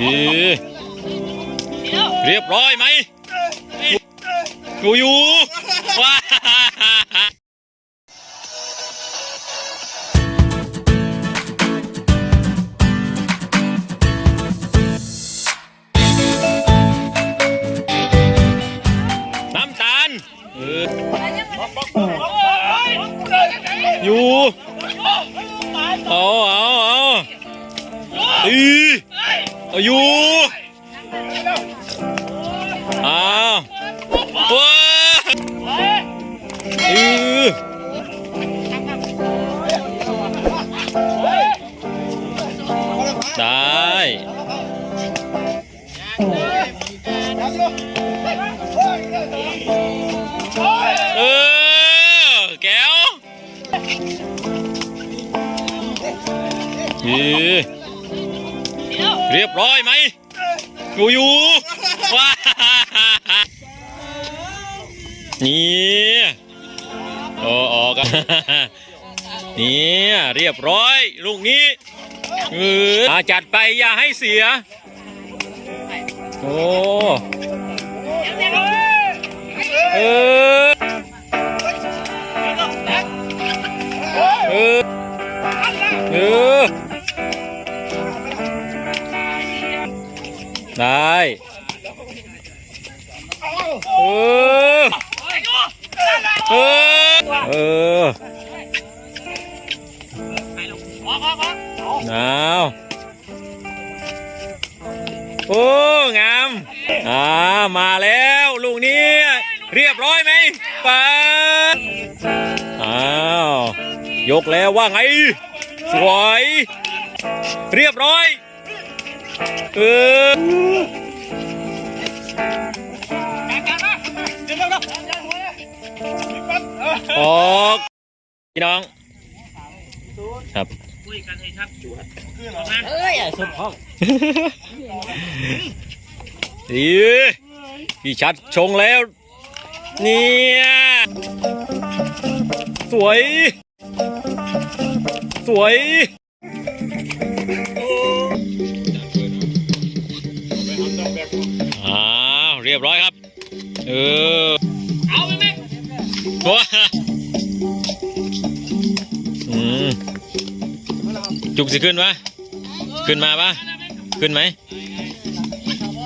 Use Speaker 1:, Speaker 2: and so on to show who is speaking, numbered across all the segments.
Speaker 1: นี่เรียบร้อยไหมอยู่อยู่ว้าน้ำตาลอออยู่ เอาเอาเอาอี เอาอยู่เอาวว้าอือได้เออแก้วนี่ เรียบร้อยไหมอยู่อยู่ว้านี่โอ้ออกนี่เรียบร้อยลูกนี้เอออะจัดไปอย่าให้เสีย โอ้เออ ได้เออเออเออเอาโอ้งามอ่ามาแล้วลูกนี้เรียบร้อยไหมปาอ้าวยกแล้วว่าไง สวย เรียบร้อย เออ ออกพี่น้อง ครับ
Speaker 2: เอ้ยสุดห้อง
Speaker 1: ดีพี่ชัดชงแล้ว เนี่ย สวย สวย รียบร้อยครับ เออ
Speaker 2: เอาไปไหม
Speaker 1: ว้าอืมจุกสิขึ้นปะขึ้นมาปะขึ้นไหม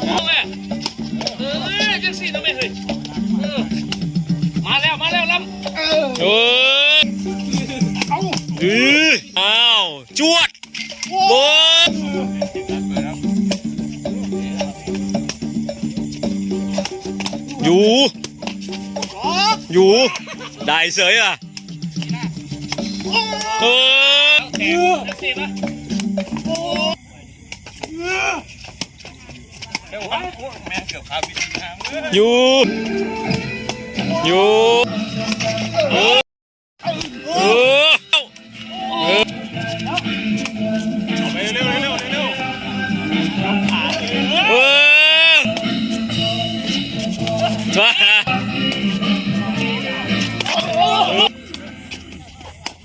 Speaker 2: เอาไปเออจังสี่ต้องไม่เคยเออมาแล้ว มาแล้วลำ
Speaker 1: โอ้ยอืออ้าว จวดโบ อยู่อยู่ได้เสยอะเออ
Speaker 2: จังสี่ปะเดี๋ยววะแม่เกือบขาวิธีทางเลย
Speaker 1: อยู่อยู่เออเออ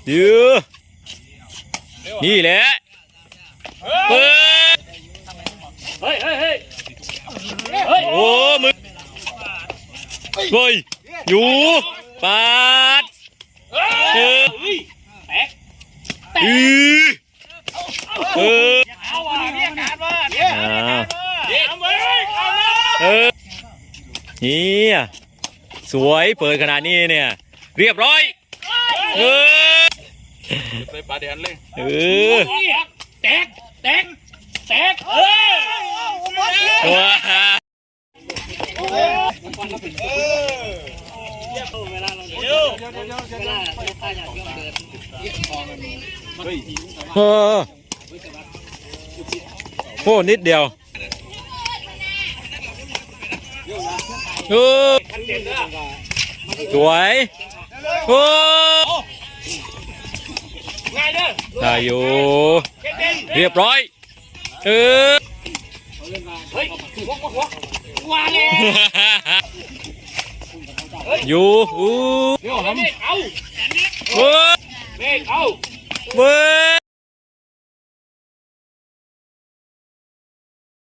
Speaker 1: อยู่นี่แหละเปิด
Speaker 2: เฮ้ยเฮ้ยเฮ้ยเฮ้ย
Speaker 1: โอ้มึงเฮ้ยอยู่ปาดเออ
Speaker 2: เฮ้ยแตก
Speaker 1: อือเออ
Speaker 2: เอาว่ะเรียกการว่าเรียก
Speaker 1: อ่า
Speaker 2: เอาไปเอาเลย
Speaker 1: เออนี่อะสวยเปิดขนาดนี้เนี่ย เรียบร้อยเออ
Speaker 2: ไปปลาแดนเลย
Speaker 1: เออ
Speaker 2: แตกแตกแตกเฮ้ย
Speaker 1: ว้า
Speaker 2: เดี๋ยว
Speaker 1: เออโอ้นิดเดียวเออสวยโอ้
Speaker 2: ง่ายเด้อ
Speaker 1: ได้อยู่
Speaker 2: เด็ดเด็ด
Speaker 1: เรียบร้อย เออ
Speaker 2: เฮ้ยหัวหัวหัวว่าแล้ว
Speaker 1: อยู่อู้
Speaker 2: เดี๋ยวเมฆเอา
Speaker 1: เว้ย
Speaker 2: เมฆเอา
Speaker 1: เว้ย